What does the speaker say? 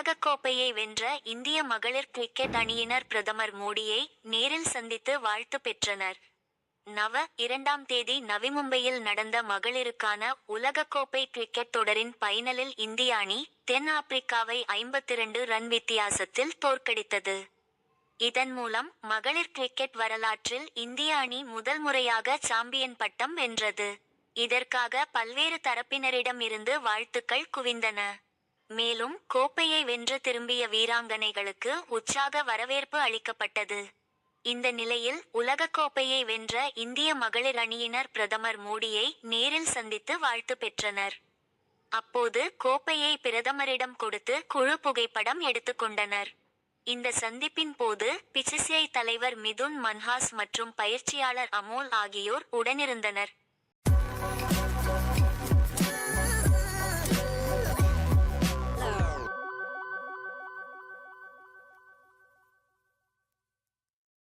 உலகக்கோப்பையை வென்ற இந்திய மகளிர் கிரிக்கெட் அணியினர் பிரதமர் மோடியை நேரில் சந்தித்து வாழ்த்து பெற்றனர். நவ இரண்டாம் தேதி நவி மும்பையில் நடந்த மகளிருக்கான உலகக்கோப்பை கிரிக்கெட் தொடரின் பைனலில் இந்திய அணி தென் ஆப்பிரிக்காவை ஐம்பத்திரண்டு ரன் வித்தியாசத்தில் தோற்கடித்தது. இதன் மூலம் மகளிர் கிரிக்கெட் வரலாற்றில் இந்திய அணி முதல் முறையாக சாம்பியன் பட்டம் வென்றது. இதற்காக பல்வேறு தரப்பினரிடம் இருந்து வாழ்த்துக்கள் குவிந்தன. மேலும் கோப்பையை வென்று திரும்பிய வீராங்கனைகளுக்கு உற்சாக வரவேற்பு அளிக்கப்பட்டது. இந்த நிலையில் உலகக்கோப்பையை வென்ற இந்திய மகளிர் அணியினர் பிரதமர் மோடியை நேரில் சந்தித்து வாழ்த்து பெற்றனர். அப்போது கோப்பையை பிரதமரிடம் கொடுத்து குழு புகைப்படம் எடுத்துக்கொண்டனர் இந்த சந்திப்பின் போது பிசிசிஐ தலைவர் மிதுன் மன்ஹாஸ் மற்றும் பயிற்சியாளர் அமோல் ஆகியோர் உடனிருந்தனர்.